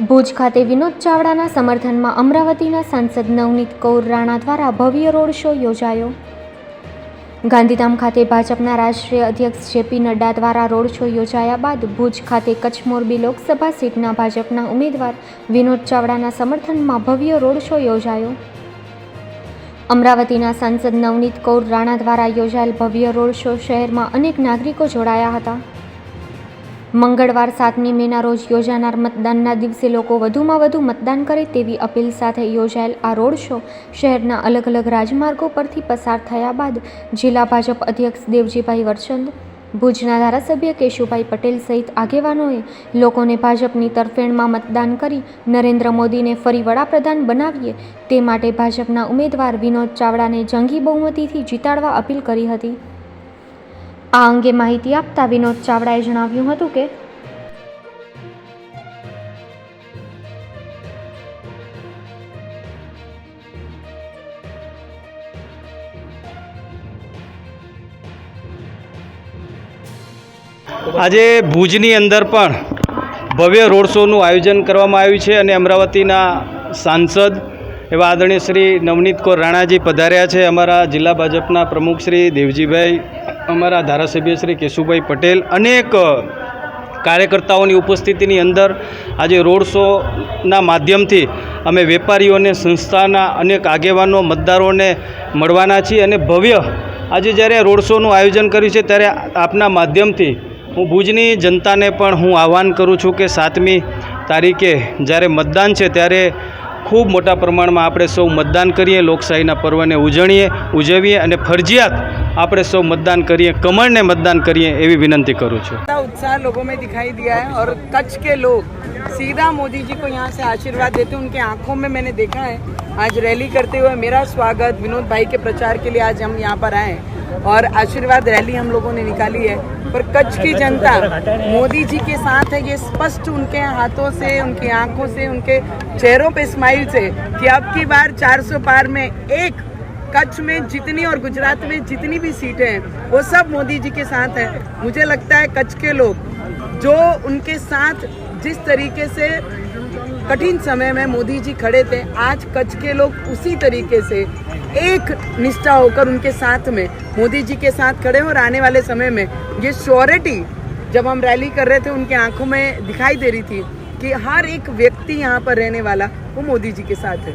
ભુજ ખાતે વિનોદ ચાવડાના સમર્થનમાં અમરાવતીના સાંસદ નવનીત કૌર રાણા દ્વારા ભવ્ય રોડ શો યોજાયો. ગાંધીધામ ખાતે ભાજપના રાષ્ટ્રીય અધ્યક્ષ જેપી નડ્ડા દ્વારા રોડ શો યોજાયા બાદ ભુજ ખાતે કચ્છ મોરબી લોકસભા સીટના ભાજપના ઉમેદવાર વિનોદ ચાવડાના સમર્થનમાં ભવ્ય રોડ શો યોજાયો. અમરાવતીના સાંસદ નવનીત કૌર રાણા દ્વારા યોજાયેલ ભવ્ય રોડ શો શહેરમાં અનેક નાગરિકો જોડાયા હતા. મંગળવાર સાતમી મેના રોજ યોજાનાર મતદાનના દિવસે લોકો વધુમાં વધુ મતદાન કરે તેવી અપીલ સાથે યોજાયેલ આ રોડ શો શહેરના અલગ અલગ રાજમાર્ગો પરથી પસાર થયા બાદ જિલ્લા ભાજપ અધ્યક્ષ દેવજીભાઈ વરચંદ ભુજના ધારાસભ્ય કેશુભાઈ પટેલ સહિત આગેવાનોએ લોકોને ભાજપની તરફેણમાં મતદાન કરી નરેન્દ્ર મોદીને ફરી વડાપ્રધાન બનાવીએ તે માટે ભાજપના ઉમેદવાર વિનોદ ચાવડાને જંગી બહુમતીથી જીતાડવા અપીલ કરી હતી. આ અંગે માહિતી આપતા વિનોદ ચાવડાએ જણાવ્યું હતું કે આજે ભુજની અંદર પણ ભવ્ય રોડ શોનું આયોજન કરવામાં આવ્યું છે અને અમરાવતીના સાંસદ એવા આદરણીય શ્રી નવનીત કૌર રાણાજી પધાર્યા છે. અમારા જિલ્લા ભાજપના પ્રમુખ શ્રી દેવજીભાઈ અમારા ધારાસભ્ય શ્રી કેશુભાઈ પટેલ અનેક કાર્યકર્તાઓની ઉપસ્થિતિની અંદર આજે રોડ શોના માધ્યમથી અમે વેપારીઓને, સંસ્થાના અનેક આગેવાનો, મતદારોને મળવાના છીએ અને ભવ્ય આજે જ્યારે રોડ શોનું આયોજન કર્યું છે ત્યારે આપના માધ્યમથી હું ભુજની જનતાને પણ હું આહ્વાન કરું છું કે સાતમી તારીખે જ્યારે મતદાન છે ત્યારે ખૂબ મોટા પ્રમાણમાં આપણે સૌ મતદાન કરીએ લોકશાહીના પર્વને ઉજણીએ ઉજવીએ અને ફરજિયાત આપણે સૌ મતદાન કરીએ કમળને મતદાન કરીએ એવી વિનંતી કરું છું इतना उत्साह लोगों में दिखाई दिया है और कच्छ के लोग सीधा मोदी जी को यहाँ से आशीर्वाद देते हैं उनके आंखों में मैंने देखा है आज रैली करते हुए मेरा स्वागत विनोद भाई के प्रचार के लिए आज हम यहाँ पर आए हैं और आशीर्वाद रैली हम लोगों ने निकाली है। पर कच्छ की जनता मोदी जी के साथ है, ये स्पष्ट उनके हाथों से, उनकी आँखों से, उनके चेहरों पे स्माइल से कि अब की बार 400 पार में एक कच्छ में जितनी और गुजरात में जितनी भी सीटें हैं, वो सब मोदी जी के साथ हैं। मुझे लगता है कच्छ के लोग जो उनके साथ जिस तरीके से कठिन समय में मोदी जी खड़े थे। आज कच्छ के लोग उसी तरीके से एक निष्ठा होकर उनके साथ में, मोदी जी के साथ खड़े हैं और आने वाले समय में ये श्योरिटी जब हम रैली कर रहे थे, उनके आँखों में दिखाई दे रही थी कि हर एक व्यक्ति यहाँ पर रहने वाला वो मोदी जी के साथ है।